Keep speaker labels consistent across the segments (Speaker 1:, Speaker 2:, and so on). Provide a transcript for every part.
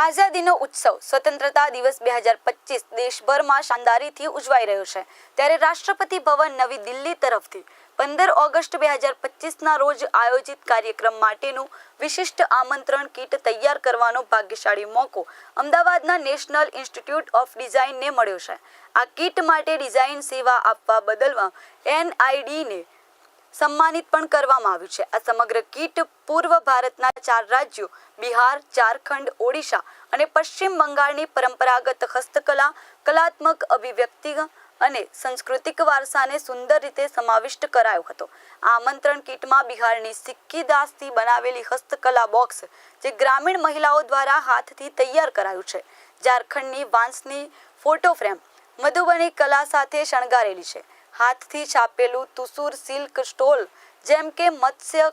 Speaker 1: આઝાદીનો ઉત્સવ સ્વતંત્રતા દિવસ બે હજાર પચીસ દેશભરમાં શાનદારીથી ઉજવાઈ રહ્યો છે. ત્યારે રાષ્ટ્રપતિ ભવન નવી દિલ્હી તરફથી પંદર ઓગસ્ટ બે હજાર પચીસના રોજ આયોજિત કાર્યક્રમ માટેનું વિશિષ્ટ આમંત્રણ કીટ તૈયાર કરવાનો ભાગ્યશાળી મોકો અમદાવાદના નેશનલ ઇન્સ્ટિટ્યૂટ ઓફ ડિઝાઇનને મળ્યો છે. આ કીટ માટે ડિઝાઇન સેવા આપવા બદલવા એનઆઈડીને સન્માનિત પણ કરવામાં આવ્યું છે. આ સમગ્ર કીટ પૂર્વ ભારતના ચાર રાજ્યો, બિહાર, ઝારખંડ, ઓડિશા અને પશ્ચિમ બંગાળની પરંપરાગત હસ્તકલા, કલાત્મક અભિવ્યક્તિ અને સાંસ્કૃતિક વારસાને સુંદર રીતે સમાવિષ્ટ કરાયો હતો. આ આમંત્રણ કીટમાં બિહારની સિક્કી દાસથી બનાવેલી હસ્તકલા બોક્સ, જે ગ્રામીણ મહિલાઓ દ્વારા હાથથી તૈયાર કરાયું છે. ઝારખંડની વાંસની ફોટો ફ્રેમ મધુબની કલા સાથે શણગારેલી છે. હાથથી છાપેલું તુસુર સિલ્ક સ્ટોલ, જેમ કે મત્સ્ય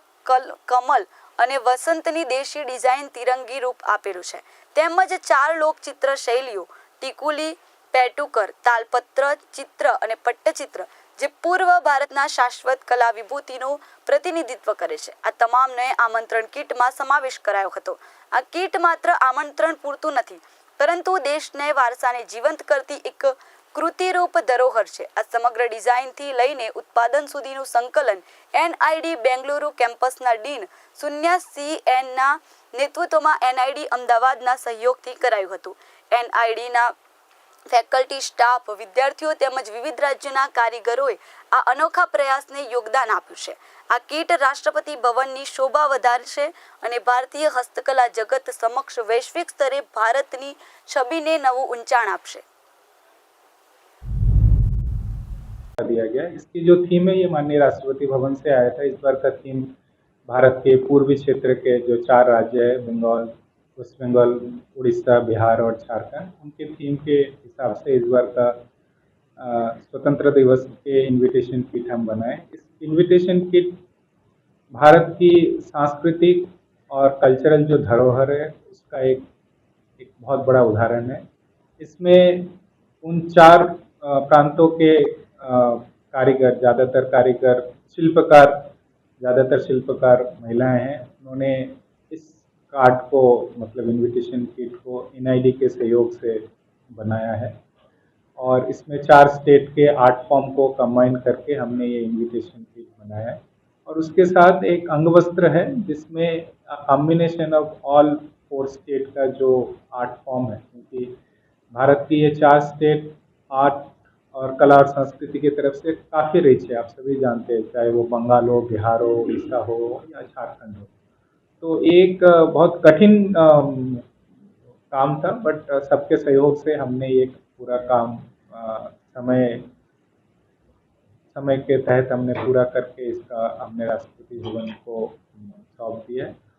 Speaker 1: કમલ અને વસંતની દેશી ડિઝાઇન તિરંગી રૂપ આપેલું છે. તેમજ ચાર લોકચિત્ર શૈલીઓ, ટીકુલી, પેટુકર, તાલપત્ર, ચિત્ર અને પટ્ટચિત્ર, જે પૂર્વ ભારતના શાશ્વત કલા વિભૂતિનું પ્રતિનિધિત્વ કરે છે. આ તમામને આમંત્રણ કીટમાં સમાવેશ કરાયો હતો. આ કીટ માત્ર આમંત્રણ પૂરતું નથી, પરંતુ દેશને વારસાને જીવંત કરતી એક કૃતિરૂપ ધરોહર છે. આ સમગ્ર ડિઝાઇનથી લઈને ઉત્પાદન સુધીનું સંકલન એનઆઈડી બેંગલુરુ કેમ્પસના ડીન શૂન્ય સી એનના નેતૃત્વમાં એનઆઈડી અમદાવાદના સહયોગથી કરાયું હતું. એનઆઈડીના ફેકલ્ટી, સ્ટાફ, વિદ્યાર્થીઓ તેમજ વિવિધ રાજ્યના કારીગરોએ આ અનોખા પ્રયાસને યોગદાન આપ્યું છે. આ કીટ રાષ્ટ્રપતિ ભવનની શોભા વધારશે અને ભારતીય હસ્તકલા જગત સમક્ષ વૈશ્વિક સ્તરે ભારતની છબીને નવું ઊંચાણ આપશે.
Speaker 2: दिया गया इसकी जो थीम है, ये माननीय राष्ट्रपति भवन से आया था। इस बार का थीम भारत के पूर्वी क्षेत्र के जो चार राज्य है, बंगाल, वेस्ट बंगाल, उड़ीसा, बिहार और झारखंड, उनके थीम के हिसाब से इस बार का स्वतंत्र दिवस के इनविटेशन किट हम बनाए। इस इनविटेशन किट भारत की सांस्कृतिक और कल्चरल जो धरोहर है, उसका एक एक बहुत बड़ा उदाहरण है। इसमें उन चार प्रांतों के कारीगर, ज़्यादातर कारीगर, शिल्पकार, ज़्यादातर शिल्पकार महिलाएँ हैं। उन्होंने इस कार्ड को मतलब इनविटेशन किट को एनआईडी के सहयोग से बनाया है। और इसमें चार स्टेट के आर्ट फॉर्म को कंबाइन करके हमने ये इनविटेशन किट बनाया है। और उसके साथ एक अंग वस्त्र है, जिसमें combination of all four state का जो आर्ट फॉर्म है, क्योंकि भारत की ये चार स्टेट आर्ट और कला और संस्कृति की तरफ़ से काफ़ी रिच है, आप सभी जानते हैं, चाहे वो बंगाल हो, बिहार हो, उड़ीसा हो या झारखंड हो। तो एक बहुत कठिन काम था बट सबके सहयोग से हमने ये पूरा काम समय समय के तहत हमने पूरा करके इसका हमने राष्ट्रपति भवन को सौंप दिया है।